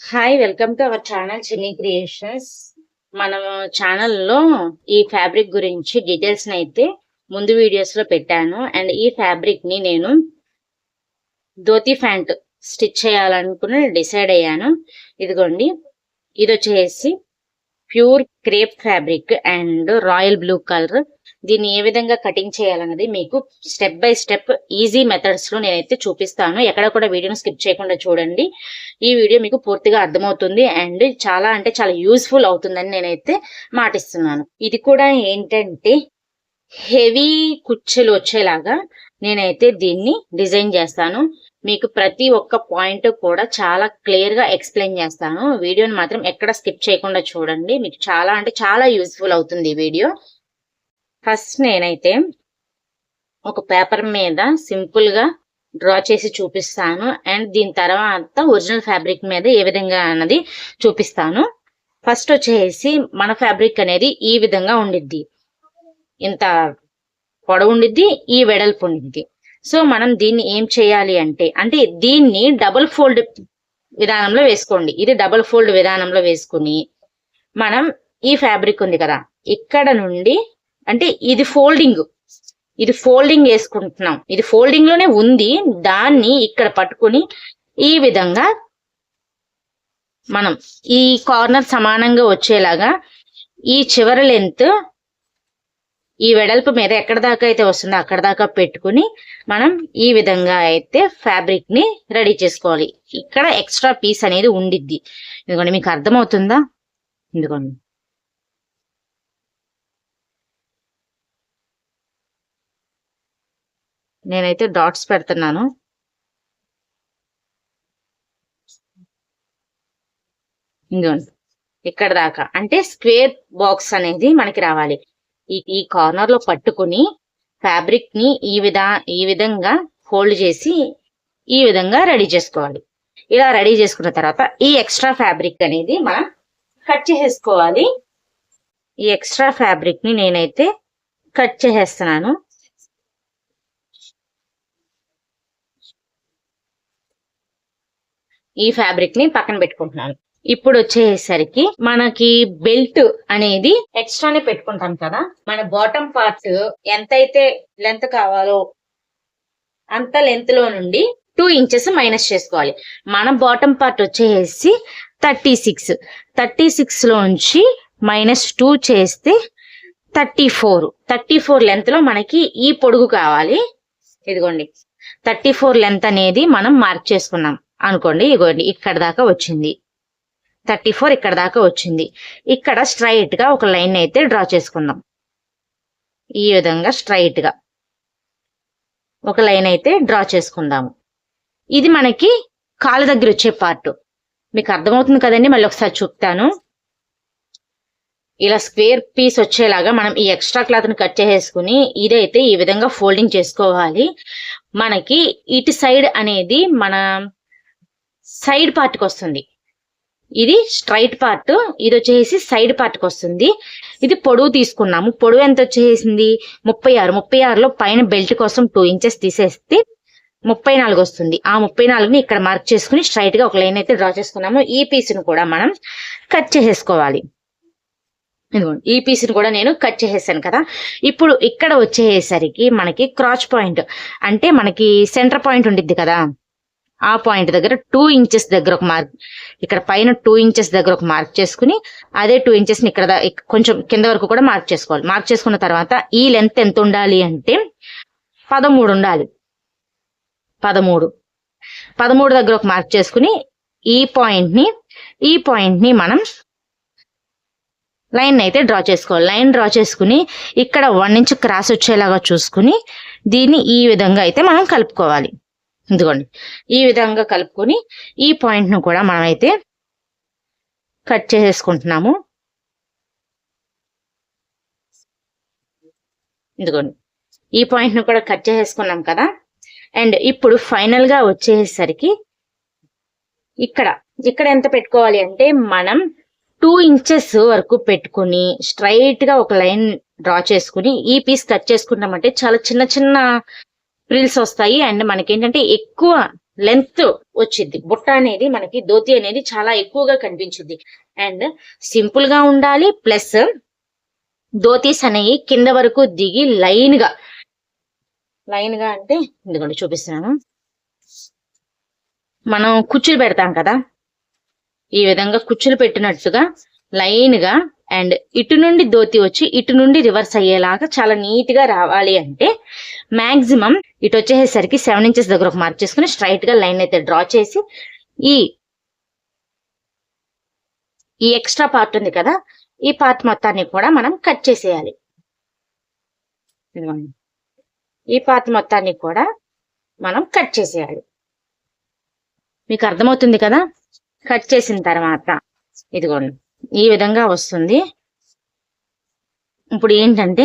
Hi welcome to our channel Chinni creations మనం ఛానల్లో ఈ ఫ్యాబ్రిక్ గురించి డీటెయిల్స్ని అయితే ముందు వీడియోస్లో పెట్టాను. అండ్ ఈ ఫ్యాబ్రిక్ని నేను ధోతి ఫ్యాంట్ స్టిచ్ చేయాలనుకుని డిసైడ్ అయ్యాను. ఇదిగోండి ఇది వచ్చేసి pure crepe fabric and royal blue colour. దీన్ని ఏ విధంగా కటింగ్ చేయాలన్నది మీకు స్టెప్ బై స్టెప్ ఈజీ మెథడ్స్లో నేనైతే చూపిస్తాను. ఎక్కడ కూడా వీడియోని స్కిప్ చేయకుండా చూడండి. ఈ వీడియో మీకు పూర్తిగా అర్థమవుతుంది అండ్ చాలా అంటే చాలా యూస్ఫుల్ అవుతుందని నేనైతే మాటిస్తున్నాను. ఇది కూడా ఏంటంటే హెవీ కుచ్చెలు వచ్చేలాగా నేనైతే దీన్ని డిజైన్ చేస్తాను. మీకు ప్రతి ఒక్క పాయింట్ కూడా చాలా క్లియర్గా ఎక్స్ప్లెయిన్ చేస్తాను. వీడియోని మాత్రం ఎక్కడ స్కిప్ చేయకుండా చూడండి. మీకు చాలా అంటే చాలా యూస్ఫుల్ అవుతుంది ఈ వీడియో. ఫస్ట్ నేనైతే ఒక పేపర్ మీద సింపుల్గా డ్రా చేసి చూపిస్తాను. అండ్ దీని తర్వాత ఒరిజినల్ ఫ్యాబ్రిక్ మీద ఏ విధంగా అన్నది చూపిస్తాను. ఫస్ట్ వచ్చేసి మన ఫ్యాబ్రిక్ అనేది ఈ విధంగా ఉండిద్ది. ఇంత పొడవు ఉండిద్ది ఈ వెడల్పు ఉండిద్ది. సో మనం దీన్ని ఏం చేయాలి అంటే అంటే దీన్ని డబుల్ ఫోల్డ్ విధానంలో వేసుకోండి. ఇది డబుల్ ఫోల్డ్ విధానంలో వేసుకుని మనం ఈ ఫ్యాబ్రిక్ ఉంది కదా ఇక్కడ నుండి అంటే ఇది ఫోల్డింగ్ ఇది ఫోల్డింగ్ వేసుకుంటున్నాం. ఇది ఫోల్డింగ్లోనే ఉంది దాన్ని ఇక్కడ పట్టుకుని ఈ విధంగా మనం ఈ కార్నర్ సమానంగా వచ్చేలాగా ఈ చివరి లెంత్ ఈ వెడల్పు మీద ఎక్కడ దాకా అయితే వస్తుందో అక్కడ దాకా పెట్టుకుని మనం ఈ విధంగా అయితే ఫ్యాబ్రిక్ని రెడీ చేసుకోవాలి. ఇక్కడ ఎక్స్ట్రా పీస్ అనేది ఉండిద్ది. ఇదిగోండి మీకు అర్థమవుతుందా? ఎందుకండి నేనైతే డాట్స్ పెడుతున్నాను. ఇంకోండి ఇక్కడ దాకా. అంటే స్క్వేర్ బాక్స్ అనేది మనకి రావాలి. ఈ ఈ కార్నర్లో పట్టుకుని ఫ్యాబ్రిక్ని ఈ విధా ఈ విధంగా ఫోల్డ్ చేసి ఈ విధంగా రెడీ చేసుకోవాలి. ఇలా రెడీ చేసుకున్న తర్వాత ఈ ఎక్స్ట్రా ఫ్యాబ్రిక్ అనేది మనం కట్ చేసేసుకోవాలి. ఈ ఎక్స్ట్రా ఫ్యాబ్రిక్ని నేనైతే కట్ చేసేస్తున్నాను. ఈ ఫ్యాబ్రిక్ని పక్కన పెట్టుకుంటున్నాను. ఇప్పుడు వచ్చేసరికి మనకి బెల్ట్ అనేది ఎక్స్ట్రానే పెట్టుకుంటాం కదా. మన బాటమ్ పార్ట్ ఎంతైతే లెంత్ కావాలో అంత లెంత్లో నుండి టూ ఇంచెస్ మైనస్ చేసుకోవాలి. మన బాటమ్ పార్ట్ వచ్చేసి థర్టీ సిక్స్ థర్టీ సిక్స్ లోంచి మైనస్ టూ చేస్తే థర్టీ ఫోర్ థర్టీ ఫోర్ లెంత్లో మనకి ఈ పొడుగు కావాలి. ఇదిగోండి. థర్టీ ఫోర్ లెంత్ అనేది మనం మార్క్ చేసుకున్నాం. అనుకోండి ఇదిగోండి ఇక్కడ దాకా వచ్చింది. థర్టీ ఫోర్ ఇక్కడ దాకా వచ్చింది. ఇక్కడ స్ట్రైట్గా ఒక లైన్ అయితే డ్రా చేసుకుందాం. ఈ విధంగా స్ట్రైట్గా ఒక లైన్ అయితే డ్రా చేసుకుందాము ఇది మనకి కాలు దగ్గర వచ్చే పార్ట్ మీకు అర్థమవుతుంది కదండి మళ్ళీ ఒకసారి చూపుతాను. ఇలా స్క్వేర్ పీస్ వచ్చేలాగా మనం ఈ ఎక్స్ట్రా క్లాత్ని కట్ చేసేసుకుని ఇదైతే ఈ విధంగా ఫోల్డింగ్ చేసుకోవాలి. మనకి ఇటు సైడ్ అనేది మన సైడ్ పార్ట్కి వస్తుంది. ఇది స్ట్రైట్ పార్ట్ ఇది వచ్చేసి సైడ్ పార్ట్కి వస్తుంది. ఇది పొడవు తీసుకున్నాము. పొడవు ఎంత వచ్చేసింది? ముప్పై ఆరు. ముప్పై ఆరులో పైన బెల్ట్ కోసం టూ ఇంచెస్ తీసేస్తే ముప్పై నాలుగు వస్తుంది. ఆ ముప్పై నాలుగుని ఇక్కడ మార్క్ చేసుకుని స్ట్రైట్గా ఒక లైన్ అయితే డ్రా చేసుకున్నాము. ఈ పీస్ను కూడా మనం కట్ చేసేసుకోవాలి. ఇదిగోండి. ఈ పీస్ని కూడా నేను కట్ చేసేసాను కదా. ఇప్పుడు ఇక్కడ వచ్చేసరికి మనకి క్రాచ్ పాయింట్ అంటే మనకి సెంటర్ పాయింట్ ఉండిద్ది కదా. ఆ పాయింట్ దగ్గర టూ ఇంచెస్ దగ్గర ఒక మార్క్ ఇక్కడ పైన టూ ఇంచెస్ దగ్గర ఒక మార్క్ చేసుకుని అదే టూ ఇంచెస్ని ఇక్కడ కొంచెం కింద వరకు కూడా మార్క్ చేసుకోవాలి. మార్క్ చేసుకున్న తర్వాత ఈ లెంత్ ఎంత ఉండాలి అంటే పదమూడు ఉండాలి. పదమూడు. పదమూడు దగ్గర ఒక మార్క్ చేసుకుని ఈ పాయింట్ని ఈ పాయింట్ని మనం లైన్ అయితే డ్రా చేసుకోవాలి. లైన్ డ్రా చేసుకుని ఇక్కడ వన్ ఇంచ్ క్రాస్ వచ్చేలాగా చూసుకుని దీన్ని ఈ విధంగా అయితే మనం కలుపుకోవాలి. ఇదిగోండి. ఈ విధంగా కలుపుకొని ఈ పాయింట్ను కూడా మనం అయితే కట్ చేసేసుకుంటున్నాము. ఇదిగోండి. ఈ పాయింట్ను కూడా కట్ చేసేసుకున్నాం కదా. అండ్ ఇప్పుడు ఫైనల్గా వచ్చేసరికి ఇక్కడ ఇక్కడ ఎంత పెట్టుకోవాలి అంటే మనం టూ ఇంచెస్ వరకు పెట్టుకుని స్ట్రైట్గా ఒక లైన్ డ్రా చేసుకుని ఈ పీస్ కట్ చేసుకున్నామంటే చాలా చిన్న చిన్న ప్రిల్స్ వస్తాయి అండ్ మనకేంటంటే ఎక్కువ లెంత్ వచ్చింది బుట్ట అనేది మనకి ధోతి అనేది చాలా ఎక్కువగా కనిపించింది అండ్ సింపుల్గా ఉండాలి ప్లస్ ధోతీస్ అనేవి కింద వరకు దిగి లైన్గా లైన్గా అంటే ఎందుకంటే చూపిస్తున్నాను. మనం కుచ్చులు పెడతాం కదా ఈ విధంగా కుచ్చులు పెట్టినట్టుగా లైన్గా అండ్ ఇటు నుండి ధోతి వచ్చి ఇటు నుండి రివర్స్ అయ్యేలాగా చాలా నీట్గా రావాలి అంటే మ్యాక్సిమం ఇటు వచ్చేసరికి సెవెన్ ఇంచెస్ దగ్గర ఒక మార్క్ చేసుకుని స్ట్రైట్గా లైన్ అయితే డ్రా చేసి ఈ ఈ ఎక్స్ట్రా పార్ట్ ఉంది కదా ఈ పార్ట్ మొత్తాన్ని కూడా మనం కట్ చేసేయాలి. ఈ పార్ట్ మొత్తాన్ని కూడా మనం కట్ చేసేయాలి. మీకు అర్థమవుతుంది కదా? కట్ చేసిన తర్వాత ఇదిగోండి ఈ విధంగా వస్తుంది. ఇప్పుడు ఏంటంటే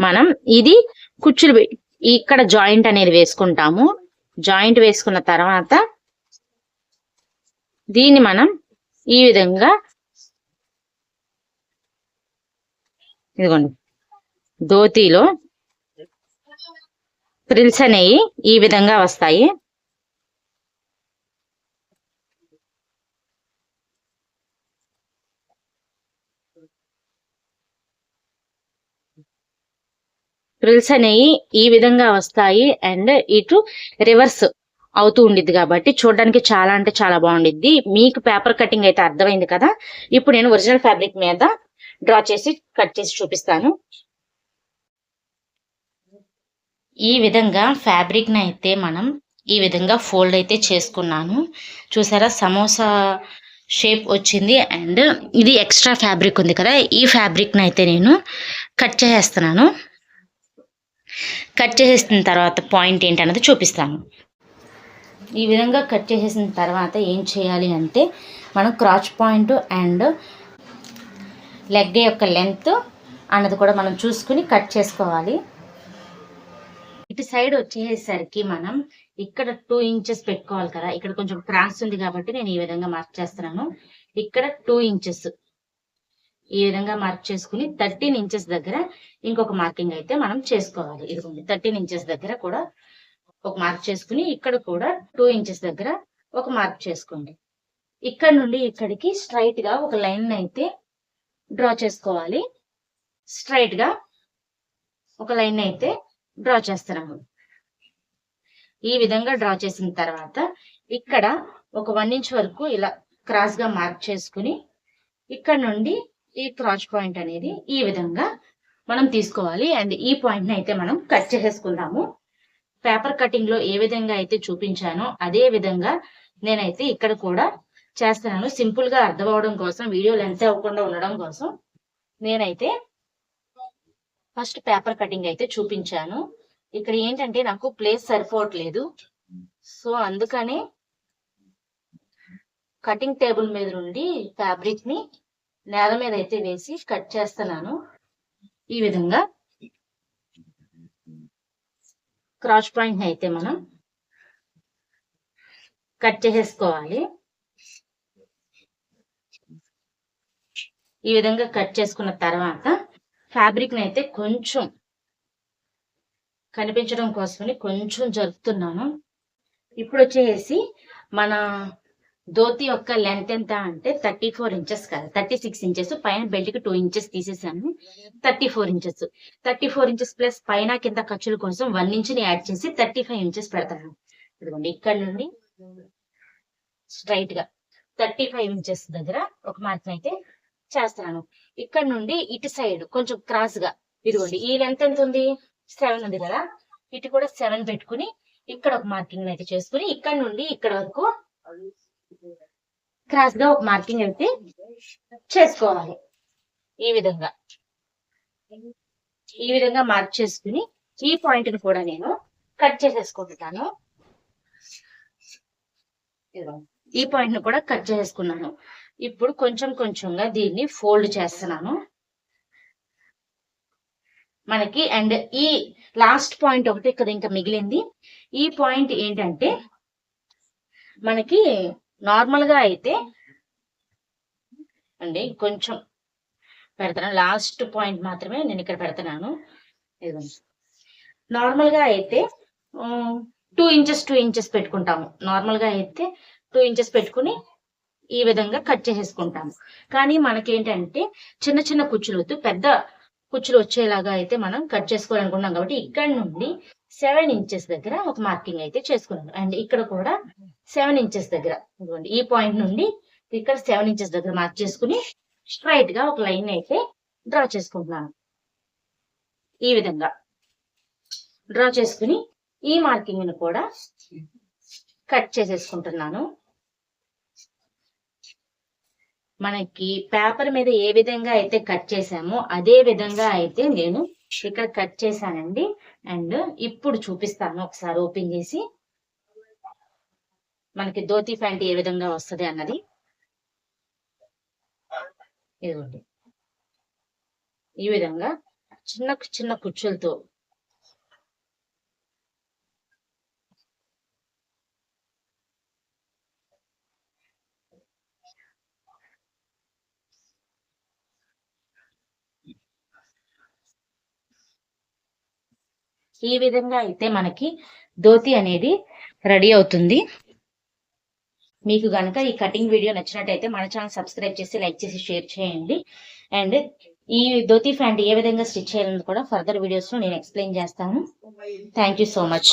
మనం ఇది కుచ్చులు ఇక్కడ జాయింట్ అనేది వేసుకుంటాము. జాయింట్ వేసుకున్న తర్వాత దీన్ని మనం ఈ విధంగా ఇదిగోండి. ధోతిలో ప్రిల్స్ అనేవి ఈ విధంగా వస్తాయి. రిల్స్ అనేవి ఈ విధంగా వస్తాయి అండ్ ఇటు రివర్స్ అవుతూ ఉండిద్ది కాబట్టి చూడడానికి చాలా అంటే చాలా బాగుండిద్ది. మీకు పేపర్ కటింగ్ అయితే అర్థమైంది కదా? ఇప్పుడు నేను ఒరిజినల్ ఫ్యాబ్రిక్ మీద డ్రా చేసి కట్ చేసి చూపిస్తాను. ఈ విధంగా ఫ్యాబ్రిక్ని అయితే మనం ఈ విధంగా ఫోల్డ్ అయితే చేసుకున్నాను. చూసారా? సమోసా షేప్ వచ్చింది అండ్ ఇది ఎక్స్ట్రా ఫ్యాబ్రిక్ ఉంది కదా? ఈ ఫ్యాబ్రిక్ని అయితే నేను కట్ చేసేస్తున్నాను. కట్ చేసేసిన తర్వాత పాయింట్ ఏంటన్నది చూపిస్తాను. ఈ విధంగా కట్ చేసేసిన తర్వాత ఏం చేయాలి అంటే మనం క్రాచ్ పాయింట్ అండ్ లెగ్ యొక్క లెంత్ అన్నది కూడా మనం చూసుకుని కట్ చేసుకోవాలి. ఇటు సైడ్ వచ్చేసరికి మనం ఇక్కడ టూ ఇంచెస్ పెట్టుకోవాలి కదా ఇక్కడ కొంచెం క్రాస్ ఉంది కాబట్టి నేను ఈ విధంగా మార్క్ చేస్తున్నాను. ఇక్కడ టూ ఇంచెస్. ఈ విధంగా మార్క్ చేసుకుని థర్టీన్ ఇంచెస్ దగ్గర ఇంకొక మార్కింగ్ అయితే మనం చేసుకోవాలి. ఇదిగోండి థర్టీన్ ఇంచెస్ దగ్గర కూడా ఒక మార్క్ చేసుకుని ఇక్కడ కూడా టూ ఇంచెస్ దగ్గర ఒక మార్క్ చేసుకోండి. ఇక్కడ నుండి ఇక్కడికి స్ట్రైట్గా ఒక లైన్ అయితే డ్రా చేసుకోవాలి. స్ట్రైట్గా ఒక లైన్ అయితే డ్రా చేస్తున్నాము. ఈ విధంగా డ్రా చేసిన తర్వాత ఇక్కడ ఒక వన్ ఇంచ్ వరకు ఇలా క్రాస్గా మార్క్ చేసుకుని ఇక్కడ నుండి ఈ క్రాచ్ పాయింట్ అనేది ఈ విధంగా మనం తీసుకోవాలి. అండ్ ఈ పాయింట్ని అయితే మనం కట్ చేసేసుకుందాము. పేపర్ కటింగ్లో ఏ విధంగా అయితే చూపించానో అదే విధంగా నేనైతే ఇక్కడ కూడా చేస్తున్నాను. సింపుల్గా అర్థం అవడం కోసం వీడియో లెంత్ అవ్వకుండా ఉండడం కోసం నేనైతే ఫస్ట్ పేపర్ కటింగ్ అయితే చూపించాను. ఇక్కడ ఏంటంటే నాకు ప్లేస్ సరిపోవట్లేదు. సో అందుకనే కటింగ్ టేబుల్ మీద నుండి ఫ్యాబ్రిక్ని నేల మీద అయితే వేసి కట్ చేస్తున్నాను. ఈ విధంగా క్రాస్ పాయింట్ అయితే మనం కట్ చేసేసుకోవాలి. ఈ విధంగా కట్ చేసుకున్న తర్వాత ఫ్యాబ్రిక్ని అయితే కొంచెం కనిపించడం కోసమని కొంచెం జరుపుతున్నాను ఇప్పుడు వచ్చేసి మన ధోతి యొక్క లెంత్ ఎంత అంటే థర్టీ ఫోర్ ఇంచెస్ కాదు. థర్టీ సిక్స్ ఇంచెస్ పైన బెల్ట్కి టూ ఇంచెస్ తీసేసాను. Thirty four inches thirty four inches plus పైన కింద ఖర్చుల కోసం వన్ ఇంచ్ని యాడ్ చేసి థర్టీ ఫైవ్ ఇంచెస్ పెడతాను. ఇదిగోండి ఇక్కడ నుండి స్ట్రైట్గా థర్టీ ఫైవ్ ఇంచెస్ దగ్గర ఒక మార్క్ అయితే చేస్తున్నాను. ఇక్కడ నుండి ఇటు సైడ్ కొంచెం క్రాస్గా ఇదిగోండి ఈ లెంత్ ఎంత ఉంది? సెవెన్ ఉంది కదా. ఇటు కూడా సెవెన్ పెట్టుకుని ఇక్కడ ఒక మార్కింగ్ అయితే చేసుకుని ఇక్కడ నుండి ఇక్కడ వరకు క్రాస్గా ఒక మార్కింగ్ అయితే చేసుకోవాలి. ఈ విధంగా. ఈ విధంగా మార్క్ చేసుకుని ఈ పాయింట్ని కూడా నేను కట్ చేసేసుకుంటాను ఈ పాయింట్ని కూడా కట్ చేసేసుకున్నాను. ఇప్పుడు కొంచెం కొంచెంగా దీన్ని ఫోల్డ్ చేస్తున్నాను. మనకి అండ్ ఈ లాస్ట్ పాయింట్ ఒకటి ఇక్కడ ఇంకా మిగిలింది. ఈ పాయింట్ ఏంటంటే మనకి నార్మల్గా అయితే అండి కొంచెం పెడతాను. లాస్ట్ పాయింట్ మాత్రమే నేను ఇక్కడ పెడతాను నార్మల్గా అయితే టూ ఇంచెస్ టూ ఇంచెస్ పెట్టుకుంటాము. నార్మల్గా అయితే టూ ఇంచెస్ పెట్టుకుని ఈ విధంగా కట్ చేసేసుకుంటాము. కానీ మనకేంటంటే చిన్న చిన్న కుచ్చులు పెద్ద కుచ్చులు వచ్చేలాగా అయితే మనం కట్ చేసుకోవాలనుకుంటున్నాం. కాబట్టి ఇక్కడ నుండి సెవెన్ ఇంచెస్ దగ్గర ఒక మార్కింగ్ అయితే చేసుకున్నాను. అండ్ ఇక్కడ కూడా సెవెన్ ఇంచెస్ దగ్గర. ఇదిగోండి ఈ పాయింట్ నుండి ఇక్కడ సెవెన్ ఇంచెస్ దగ్గర మార్క్ చేసుకుని స్ట్రైట్గా ఒక లైన్ అయితే డ్రా చేసుకుంటున్నాను. ఈ విధంగా డ్రా చేసుకుని ఈ మార్కింగ్ని కూడా కట్ చేసేసుకుంటున్నాను. మనకి పేపర్ మీద ఏ విధంగా అయితే కట్ చేసామో అదే విధంగా అయితే నేను ఇక్కడ కట్ చేశానండి. అండ్ ఇప్పుడు చూపిస్తాను ఒకసారి ఓపెన్ చేసి. మనకి ధోతి ప్యాంట్ ఏ విధంగా వస్తుంది అన్నది. ఇదిగోండి. ఈ విధంగా చిన్న చిన్న కుచ్చులతో ఈ విధంగా అయితే మనకి ధోతి అనేది రెడీ అవుతుంది. మీకు గనక ఈ కటింగ్ వీడియో నచ్చినట్టయితే మన ఛానల్ సబ్స్క్రైబ్ చేసి లైక్ చేసి షేర్ చేయండి. అండ్ ఈ ధోతి ఫ్యాంట్ ఏ విధంగా స్టిచ్ చేయాలని కూడా ఫర్దర్ వీడియోస్లో నేను ఎక్స్ప్లెయిన్ చేస్తాను. Thank you so much